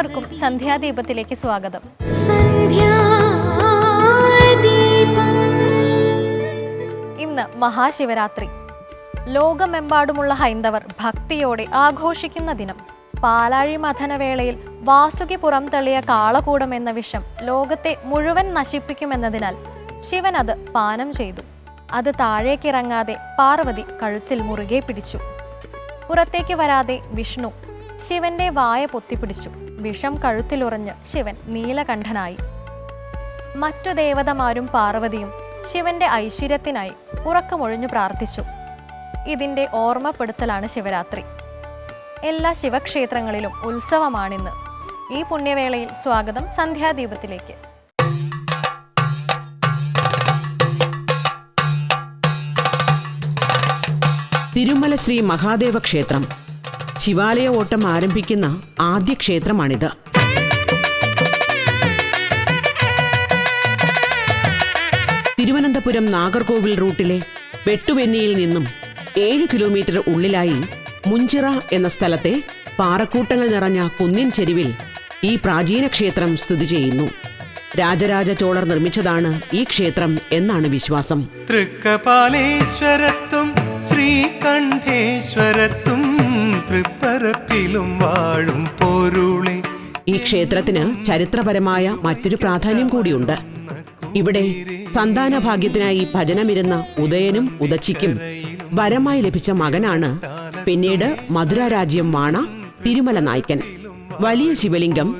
ഏവർക്കും സന്ധ്യാദീപത്തിലേക്ക് സ്വാഗതം. ഇന്ന് മഹാശിവരാത്രി. ലോകമെമ്പാടുമുള്ള ഹൈന്ദവർ ഭക്തിയോടെ ആഘോഷിക്കുന്ന ദിനം. പാലാഴി മഥനവേളയിൽ വാസുകി പുറംതള്ളിയ കാളകൂടം എന്ന വിഷം ലോകത്തെ മുഴുവൻ നശിപ്പിക്കുമെന്നതിനാൽ ശിവൻ അത് പാനം ചെയ്തു. അത് താഴേക്കിറങ്ങാതെ പാർവതി കഴുത്തിൽ മുറുകെ പിടിച്ചു. പുറത്തേക്ക് വരാതെ വിഷ്ണു ശിവന്റെ വായ പൊത്തിപ്പിടിച്ചു. വിഷം കഴുത്തിലുറഞ്ഞ് ശിവൻ നീലകണ്ഠനായി. മറ്റു ദേവതമാരും പാർവതിയും ശിവന്റെ ഐശ്വര്യത്തിനായി ഉറക്കമൊഴിഞ്ഞു പ്രാർത്ഥിച്ചു. ഇതിന്റെ ഓർമ്മപ്പെടുത്തലാണ് ശിവരാത്രി. എല്ലാ ശിവക്ഷേത്രങ്ങളിലും ഉത്സവമാണിന്ന്. ഈ പുണ്യവേളയിൽ സ്വാഗതം സന്ധ്യാദീപത്തിലേക്ക്. തിരുമല ശ്രീ മഹാദേവ ക്ഷേത്രം ശിവാലയ ഓട്ടം ആരംഭിക്കുന്ന ആദ്യ ക്ഷേത്രമാണിത്. തിരുവനന്തപുരം നാഗർകോവിൽ റൂട്ടിലെ വെട്ടുവെന്നിയിൽ നിന്നും ഏഴ് കിലോമീറ്റർ ഉള്ളിലായി മുഞ്ചിറ എന്ന സ്ഥലത്തെ പാറക്കൂട്ടങ്ങൾ നിറഞ്ഞ കുന്നിൻ ചെരുവിൽ ഈ പ്രാചീന ക്ഷേത്രം സ്ഥിതി ചെയ്യുന്നു. രാജരാജ ചോളർ നിർമ്മിച്ചതാണ് ഈ ക്ഷേത്രം എന്നാണ് വിശ്വാസം. തൃക്കപാലേശ്വരത്തും ശ്രീകണ്ഠേശ്വരത്തും തൃപ്പരപ്പിലും വാഴും പൊരുളെ. ഈ ക്ഷേത്രത്തിന് ചരിത്രപരമായ മറ്റൊരു പ്രാധാന്യം കൂടിയുണ്ട്. ഇവിടെ സന്താന ഭാഗ്യത്തിനായി ഭജനമിരുന്ന ഉദയനും ഉദച്ചിക്കും വരമായി ലഭിച്ച മകനാണ് പിന്നീട് മധുര രാജ്യം വാണ തിരുമല നായ്ക്കൻ. വലിയ ശിവലിംഗം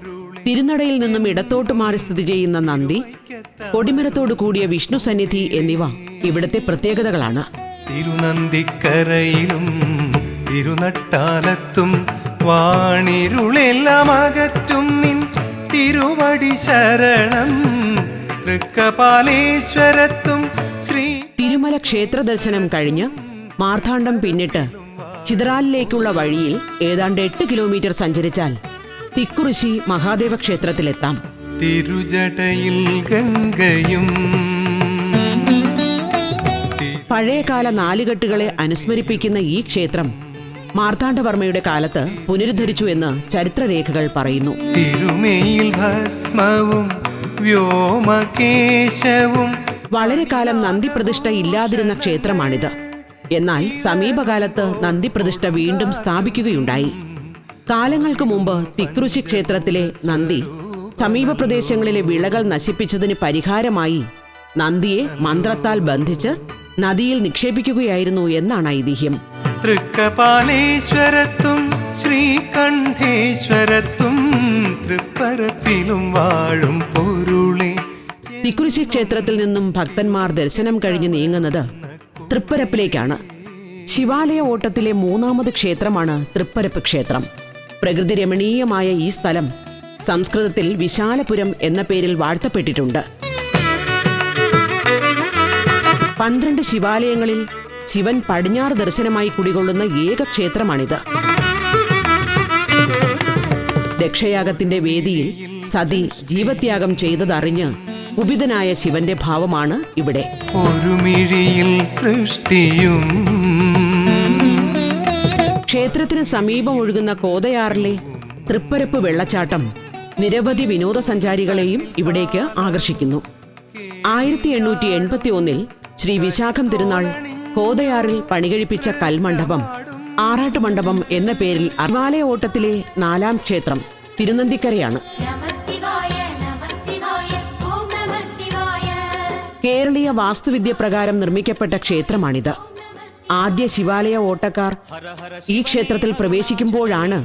തിരുനടയിൽ നിന്നും ഇടത്തോട്ട് മാറി സ്ഥിതി ചെയ്യുന്ന നന്ദി കൊടിമരത്തോട് കൂടിയ വിഷ്ണു സന്നിധി എന്നിവ ഇവിടുത്തെ പ്രത്യേകതകളാണ്. തിരുനന്ദിക്കരയിലും തിരുനട്ടാലത്തും വാണിരുളെല്ലാം അകറ്റും നിൻ തിരുവടി ശരണം. തൃക്കപാലേശ്വരത്തും ശ്രീ തിരുമല ക്ഷേത്ര ദർശനം കഴിഞ്ഞ് മാർത്താണ്ഡം പിന്നിട്ട് ചിതറാലിലേക്കുള്ള വഴിയിൽ ഏതാണ്ട് എട്ട് കിലോമീറ്റർ സഞ്ചരിച്ചാൽ തിക്കുറിശി മഹാദേവ ക്ഷേത്രത്തിലെത്താം. തിരുജടയിൽ ഗംഗയും പഴയകാല നാലുകെട്ടുകളെ അനുസ്മരിപ്പിക്കുന്ന ഈ ക്ഷേത്രം മാർത്താണ്ഡവർമ്മയുടെ കാലത്ത് പുനരുദ്ധരിച്ചു എന്ന് ചരിത്രരേഖകൾ പറയുന്നു. തിരുമേയിൽ ഭസ്മവും വ്യോമകേശവും വളരെ കാലം നന്ദിപ്രതിഷ്ഠ ഇല്ലാതിരുന്ന ക്ഷേത്രമാണിത്. എന്നാൽ സമീപകാലത്ത് നന്ദിപ്രതിഷ്ഠ വീണ്ടും സ്ഥാപിക്കുകയുണ്ടായി. കാലങ്ങൾക്ക് മുമ്പ് തിക്രുശി ക്ഷേത്രത്തിലെ നന്ദി സമീപ പ്രദേശങ്ങളിലെ വിളകൾ നശിപ്പിച്ചതിന് പരിഹാരമായി നന്ദിയെ മന്ത്രത്താൽ ബന്ധിച്ച് നദിയിൽ നിക്ഷേപിക്കുകയായിരുന്നു എന്നാണ് ഐതിഹ്യം. തൃക്കപാലേശ്വരത്തും ശ്രീകണ്ഠേശ്വരത്തും തൃപ്പരത്തിലും വാഴും പൊരുളി. തിക്കുറിശി ക്ഷേത്രത്തിൽ നിന്നും ഭക്തന്മാർ ദർശനം കഴിഞ്ഞ് നീങ്ങുന്നത് തൃപ്പരപ്പിലേക്കാണ്. ശിവാലയ ഓട്ടത്തിലെ മൂന്നാമത് ക്ഷേത്രമാണ് തൃപ്പരപ്പ് ക്ഷേത്രം. പ്രകൃതി രമണീയമായ ഈ സ്ഥലം സംസ്കൃതത്തിൽ വിശാലപുരം എന്ന പേരിൽ വാഴ്ത്തപ്പെട്ടിട്ടുണ്ട്. പന്ത്രണ്ട് ശിവാലയങ്ങളിൽ ശിവൻ പടിഞ്ഞാറ് ദർശനമായി കുടികൊള്ളുന്ന ഏക ക്ഷേത്രമാണിത്. ദക്ഷയാഗത്തിന്റെ വേദിയിൽ സതി ജീവത്യാഗം ചെയ്തതറിഞ്ഞ് കുപിതനായ ശിവന്റെ ഭാവമാണ് ഇവിടെ. സൃഷ്ടിയും ക്ഷേത്രത്തിന് സമീപം ഒഴുകുന്ന കോതയാറിലെ തൃപ്പരപ്പ് വെള്ളച്ചാട്ടം നിരവധി വിനോദസഞ്ചാരികളെയും ഇവിടേക്ക് ആകർഷിക്കുന്നു. ആയിരത്തി എണ്ണൂറ്റി എൺപത്തി ഒന്നിൽ ശ്രീ വിശാഖം തിരുനാൾ കോതയാറിൽ പണികഴിപ്പിച്ച കൽമണ്ഡപം ആറാട്ട് മണ്ഡപം എന്ന പേരിൽ അർവാലയ ഓട്ടത്തിലെ നാലാം ക്ഷേത്രം ശിവായ കേരളീയ വാസ്തുവിദ്യ പ്രകാരം നിർമ്മിക്കപ്പെട്ട ക്ഷേത്രമാണിത്. ആദ്യ ശിവാലയ ഓട്ടക്കാർ ഈ ക്ഷേത്രത്തിൽ പ്രവേശിക്കുമ്പോഴാണ്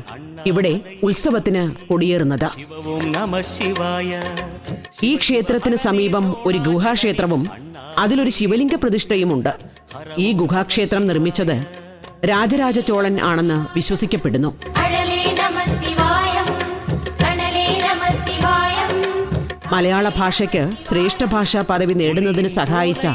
ഇവിടെ ഉത്സവത്തിന് കൊടിയേറുന്നത്. ഈ ക്ഷേത്രത്തിന് സമീപം ഒരു ഗുഹാക്ഷേത്രവും അതിലൊരു ശിവലിംഗ പ്രതിഷ്ഠയുമുണ്ട്. ഈ ഗുഹാക്ഷേത്രം നിർമ്മിച്ചത് രാജരാജ ചോളൻ ആണെന്ന് വിശ്വസിക്കപ്പെടുന്നു. മലയാള ഭാഷയ്ക്ക് ശ്രേഷ്ഠ ഭാഷാ പദവി നേടുന്നതിന് സഹായിച്ച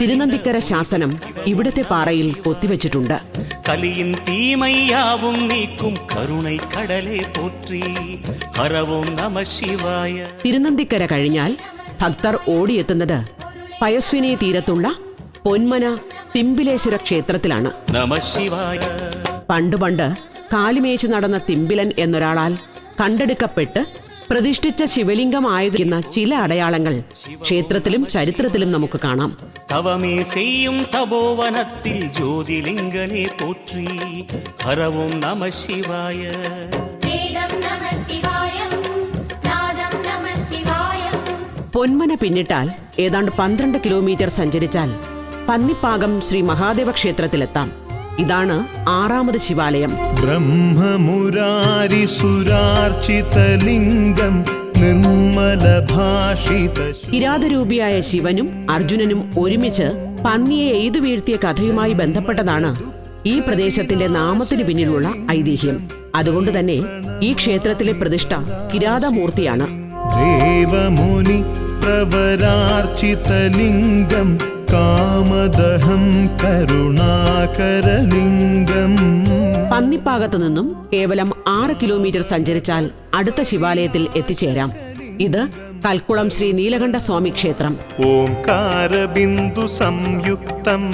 തിരുനന്തിക്കര ശാസനം ഇവിടത്തെ പാറയിൽ കൊത്തിവെച്ചിട്ടുണ്ട്. കലിയും തീമയ്യാവും നീക്കും കരുണൈ കടലേ പോറ്റി. ഹരവും നമ ശിവായ. കഴിഞ്ഞാൽ ഭക്തർ ഓടിയെത്തുന്നത് പയസ്വിനി തീരത്തുള്ള പൊന്മന തിമ്പിലേശ്വര ക്ഷേത്രത്തിലാണ്. പണ്ട് പണ്ട് കാലിമേച്ച് നടന്ന തിമ്പിലൻ എന്നൊരാളാൽ കണ്ടെടുക്കപ്പെട്ട് പ്രതിഷ്ഠിച്ച ശിവലിംഗമായതിരുന്ന ചില അടയാളങ്ങൾ ക്ഷേത്രത്തിലും ചരിത്രത്തിലും നമുക്ക് കാണാം. തവമേ ചെയ്യും തപോവനത്തിൽ ജ്യോതിലിംഗനെ പോറ്റി. ഹരവും നമ ശിവായ. പൊന്മന പിന്നിട്ടാൽ ഏതാണ്ട് പന്ത്രണ്ട് കിലോമീറ്റർ സഞ്ചരിച്ചാൽ പന്നിപ്പാകം ശ്രീ മഹാദേവ ക്ഷേത്രത്തിലെത്താം. ഇതാണ് ആറാമത് ശിവാലയം. ബ്രഹ്മമുരാരിസുരാർച്ചിതലിംഗം നിർമ്മലഭാഷിത കിരാതരൂപിയായ ശിവനും അർജുനനും ഒരുമിച്ച് പന്നിയെ എയ്തു വീഴ്ത്തിയ കഥയുമായി ബന്ധപ്പെട്ടതാണ് ഈ പ്രദേശത്തിന്റെ നാമത്തിന് പിന്നിലുള്ള ഐതിഹ്യം. അതുകൊണ്ട് തന്നെ ഈ ക്ഷേത്രത്തിലെ പ്രതിഷ്ഠ കിരാതമൂർത്തിയാണ്. ദേവമുനി പ്രവരാർച്ചിതലിംഗം കാമദഹം കരുണാകരലിംഗം. പന്നിപ്പാകത്തു നിന്നും കേവലം ആറ് കിലോമീറ്റർ സഞ്ചരിച്ചാൽ അടുത്ത ശിവാലയത്തിൽ എത്തിച്ചേരാം. ഇത് കൽക്കുളം ശ്രീ നീലകണ്ഠ സ്വാമി ക്ഷേത്രം. ഓംകാരബിന്ദു സംയുക്തം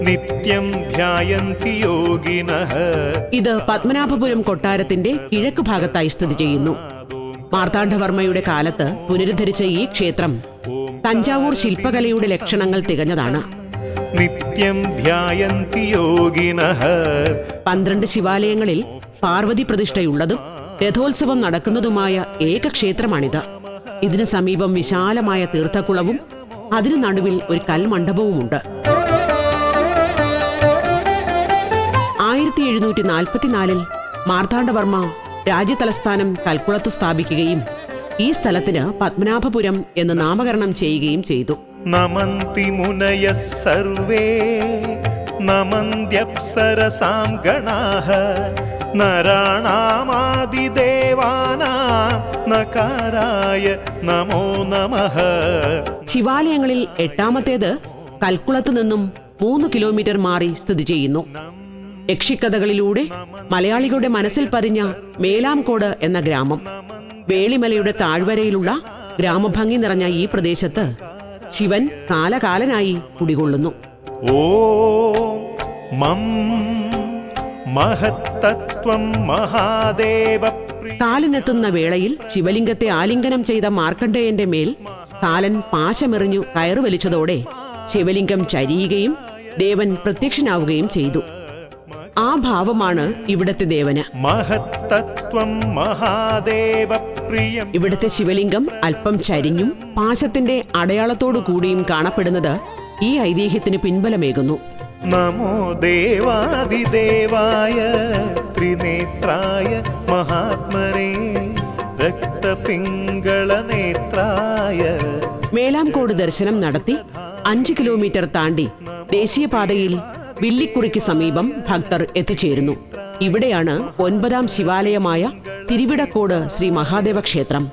നിത്യം ധ്യായന്തി യോഗിനഃ. ഇത് പത്മനാഭപുരം കൊട്ടാരത്തിന്റെ കിഴക്ക് ഭാഗത്തായി സ്ഥിതി ചെയ്യുന്നു. മാർത്താണ്ഡവർമ്മയുടെ കാലത്ത് പുനരുദ്ധരിച്ച ഈ ക്ഷേത്രം തഞ്ചാവൂർ ശില്പകലയുടെ ലക്ഷണങ്ങൾ തികഞ്ഞതാണ്. നിത്യം ധ്യായന്തി യോഗിനഃ. പന്ത്രണ്ട് ശിവാലയങ്ങളിൽ പാർവതി പ്രതിഷ്ഠയുള്ളതും രഥോത്സവം നടക്കുന്നതുമായ ഏക ക്ഷേത്രമാണിത്. ഇതിന് സമീപം വിശാലമായ തീർത്ഥക്കുളവും അതിനു നടുവിൽ ഒരു കൽമണ്ഡപവുമുണ്ട്. ആയിരത്തി എഴുന്നൂറ്റി നാൽപ്പത്തിനാലിൽ മാർത്താണ്ഡവർമ്മ രാജ്യതലസ്ഥാനം കൽക്കുളത്ത് സ്ഥാപിക്കുകയും ഈ സ്ഥലത്തിന് പത്മനാഭപുരം എന്ന് നാമകരണം ചെയ്യുകയും ചെയ്തു. നമന്തി മുനയ സർവേ നമന്ത്യപ്സരസാം ഗണാഹ നരാണാമാദിദേവാനാം നകാരായ നമോ നമഃ. ശിവാലയങ്ങളിൽ എട്ടാമത്തേത് കൽക്കുളത്ത് നിന്നും മൂന്ന് കിലോമീറ്റർ മാറി സ്ഥിതി ചെയ്യുന്നു. യക്ഷിക്കഥകളിലൂടെ മലയാളികളുടെ മനസ്സിൽ പതിഞ്ഞ മേലാംകോട് എന്ന ഗ്രാമം വേളിമലയുടെ താഴ്വരയിലുള്ള ഗ്രാമഭംഗി നിറഞ്ഞ ഈ പ്രദേശത്ത് ശിവൻ കാലകാലനായി കുടികൊള്ളുന്നു. കാലിനെത്തുന്ന മം മഹത്തത്വം മഹാദേവ കാലനെത്തുന്ന വേളയിൽ ശിവലിംഗത്തെ ആലിംഗനം ചെയ്ത മാർക്കണ്ഡേയന്റെ മേൽ കാലൻ പാശമെറിഞ്ഞു കയറുവലിച്ചതോടെ ശിവലിംഗം ചരിയുകയും ദേവൻ പ്രത്യക്ഷനാവുകയും ചെയ്തു. ആ ഭാവമാണ് ഇവിടത്തെ ദേവന്. മഹത്തത്വം മഹാദേവ പ്രിയം. ഇവിടുത്തെ ശിവലിംഗം അല്പം ചരിഞ്ഞും പാശത്തിന്റെ അടയാളത്തോടു കൂടിയും കാണപ്പെടുന്നത് ഈ ഐതിഹ്യത്തിന് പിൻബലമേകുന്നു. നമോ ദേവാദിദേവായ ത്രിനേത്രായ മഹാത്മനേ രക്തപിംഗള നേത്രായ മേലാംകോട് ദർശനം നടത്തി അഞ്ച് കിലോമീറ്റർ താണ്ടി ദേശീയപാതയിൽ വില്ലിക്കുറിക്ക് സമീപം ഭക്തർ എത്തിച്ചേരുന്നു. ഇവിടെയാണ് ഒൻപതാം ശിവാലയമായ തിരുവിടക്കോട് ശ്രീ മഹാദേവ ക്ഷേത്രം.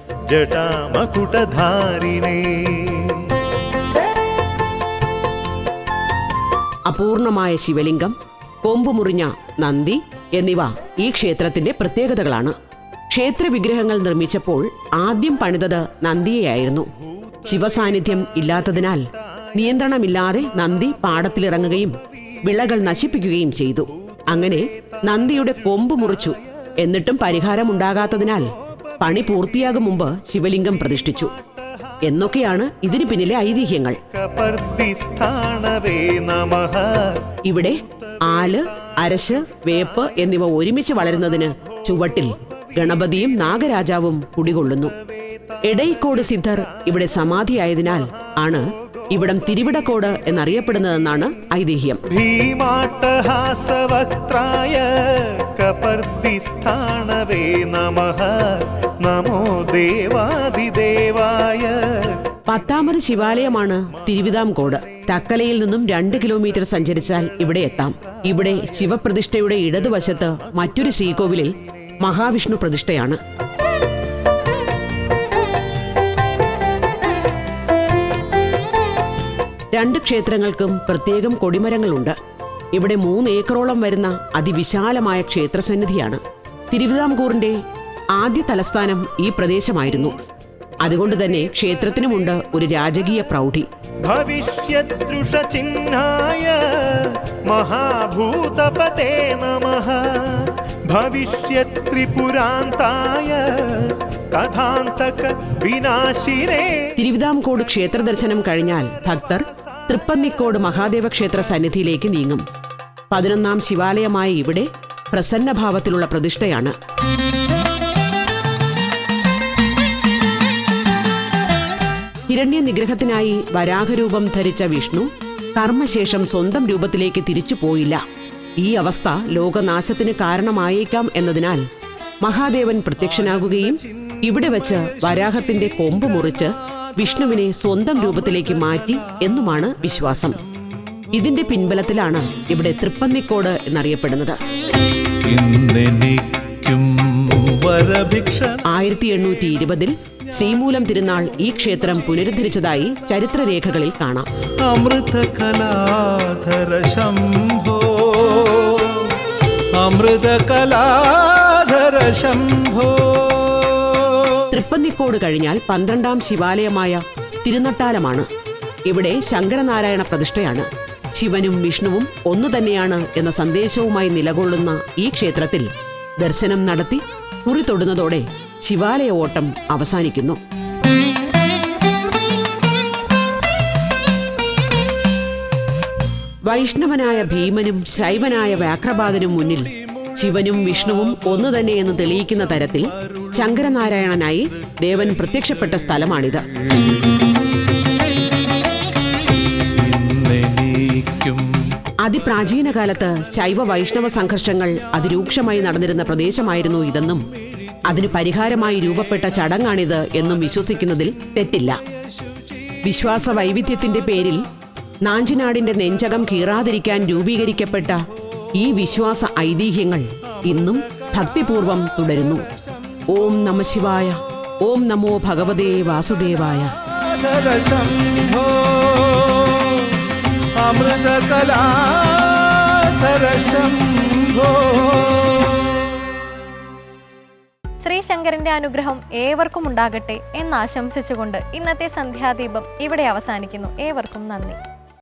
അപൂർണമായ ശിവലിംഗം കൊമ്പുമുറിഞ്ഞ നന്ദി എന്നിവ ഈ ക്ഷേത്രത്തിന്റെ പ്രത്യേകതകളാണ്. ക്ഷേത്ര വിഗ്രഹങ്ങൾ നിർമ്മിച്ചപ്പോൾ ആദ്യം പണിതത് നന്ദിയെയായിരുന്നു. ശിവസാന്നിധ്യം ഇല്ലാത്തതിനാൽ നിയന്ത്രണമില്ലാതെ നന്ദി പാടത്തിലിറങ്ങുകയും വിളകൾ നശിപ്പിക്കുകയും ചെയ്തു. അങ്ങനെ നന്ദിയുടെ കൊമ്പ് മുറിച്ചു. എന്നിട്ടും പരിഹാരമുണ്ടാകാത്തതിനാൽ പണി പൂർത്തിയാകും മുമ്പ് ശിവലിംഗം പ്രതിഷ്ഠിച്ചു. എന്നൊക്കെയാണ് ഇതിനു പിന്നിലെ ഐതിഹ്യങ്ങൾ. ഇവിടെ ആൽ അരശ് വേപ്പ് എന്നിവ ഒരുമിച്ച് വളരുന്നതിന് ചുവട്ടിൽ ഗണപതിയും നാഗരാജാവും കുടികൊള്ളുന്നു. എടൈക്കോട് സിദ്ധർ ഇവിടെ സമാധിയായതിനാൽ ആണ് ഇവിടം തിരുവിടക്കോട് എന്നറിയപ്പെടുന്നതെന്നാണ് ഐതിഹ്യം. ഭീമാട്ടഹാസവക്ത്രായ കപർദിസ്ഥാണവേ നമഃ. നമോ ദേവാദിദേവായ. പത്താമത് ശിവാലയമാണ് തിരുവിതാംകോട്. തക്കലയിൽ നിന്നും രണ്ട് കിലോമീറ്റർ സഞ്ചരിച്ചാൽ ഇവിടെ എത്താം. ഇവിടെ ശിവപ്രതിഷ്ഠയുടെ ഇടതുവശത്ത് മറ്റൊരു ശ്രീകോവിലിൽ മഹാവിഷ്ണു പ്രതിഷ്ഠയാണ്. രണ്ട് ക്ഷേത്രങ്ങൾക്കും പ്രത്യേകം കൊടിമരങ്ങളുണ്ട്. ഇവിടെ മൂന്ന് ഏക്കറോളം വരുന്ന അതിവിശാലമായ ക്ഷേത്രസന്നിധിയാണ്. തിരുവിതാംകൂറിന്റെ ആദ്യ തലസ്ഥാനം ഈ പ്രദേശമായിരുന്നു. അതുകൊണ്ട് തന്നെ ക്ഷേത്രത്തിനുമുണ്ട് ഒരു രാജകീയ പ്രൗഢി. മഹാഭൂതപതേ തിരുവിതാംകോട് ക്ഷേത്ര ദർശനം കഴിഞ്ഞാൽ ഭക്തർ തൃപ്പന്നിക്കോട് മഹാദേവ ക്ഷേത്ര സന്നിധിയിലേക്ക് നീങ്ങും. പതിനൊന്നാം ശിവാലയമായ ഇവിടെ പ്രസന്നഭാവത്തിലുള്ള പ്രതിഷ്ഠയാണ്. ഹിരണ്യ നിഗ്രഹത്തിനായി വരാഹരൂപം ധരിച്ച വിഷ്ണു കർമ്മശേഷം സ്വന്തം രൂപത്തിലേക്ക് തിരിച്ചു പോയില്ല. ഈ അവസ്ഥ ലോകനാശത്തിന് കാരണമായേക്കാം എന്നതിനാൽ മഹാദേവൻ പ്രത്യക്ഷനാകുകയും ഇവിടെ വച്ച് വരാഹത്തിന്റെ കൊമ്പ് മുറിച്ച് വിഷ്ണുവിനെ സ്വന്തം രൂപത്തിലേക്ക് മാറ്റി എന്നുമാണ് വിശ്വാസം. ഇതിന്റെ പിൻബലത്തിലാണ് ഇവിടെ തൃപ്പന്നിക്കോട് എന്നറിയപ്പെടുന്നത്. ആയിരത്തി എണ്ണൂറ്റി ഇരുപതിൽ ശ്രീമൂലം തിരുനാൾ ഈ ക്ഷേത്രം പുനരുദ്ധരിച്ചതായി ചരിത്രരേഖകളിൽ കാണാം. അമൃതകലാധര ശംഭോ അമൃതകലാധര ശംഭോ തൃപ്പന്നിക്കോട് കഴിഞ്ഞാൽ പന്ത്രണ്ടാം ശിവാലയമായ തിരുനട്ടാലമാണ്. ഇവിടെ ശങ്കരനാരായണ പ്രതിഷ്ഠയാണ്. ശിവനും വിഷ്ണുവും ഒന്നു തന്നെയാണ് എന്ന സന്ദേശവുമായി നിലകൊള്ളുന്ന ഈ ക്ഷേത്രത്തിൽ ദർശനം നടത്തി കുറി തൊടുന്നതോടെ ശിവാലയ ഓട്ടം അവസാനിക്കുന്നു. വൈഷ്ണവനായ ഭീമനും ശൈവനായ വ്യാഘ്രപാദനും മുന്നിൽ ശിവനും വിഷ്ണുവും ഒന്നു തന്നെയെന്ന് തെളിയിക്കുന്ന തരത്തിൽ ശങ്കരനാരായണനായി ദേവൻ പ്രത്യക്ഷപ്പെട്ട സ്ഥലമാണിത്. അതിപ്രാചീന കാലത്ത് ശൈവ വൈഷ്ണവ സംഘർഷങ്ങൾ അതിരൂക്ഷമായി നടന്നിരുന്ന പ്രദേശമായിരുന്നു ഇതെന്നും അതിന് പരിഹാരമായി രൂപപ്പെട്ട ചടങ്ങാണിത് എന്നും വിശ്വസിക്കുന്നതിൽ തെറ്റില്ല. വിശ്വാസ വൈവിധ്യത്തിന്റെ പേരിൽ നാഞ്ചിനാടിന്റെ നെഞ്ചകം കീറാതിരിക്കാൻ രൂപീകരിക്കപ്പെട്ട ഈ വിശ്വാസ ഐതിഹ്യങ്ങൾ ഇന്നും ഭക്തിപൂർവം തുടരുന്നു. ഓം നമശിവായ ഓം നമോ ഭഗവതേ വാസുദേവായ. ശംഭോ ശ്രീശങ്കരന്റെ അനുഗ്രഹം ഏവർക്കും ഉണ്ടാകട്ടെ എന്ന് ആശംസിച്ചുകൊണ്ട് ഇന്നത്തെ സന്ധ്യാദീപം ഇവിടെ അവസാനിക്കുന്നു. ഏവർക്കും നന്ദി.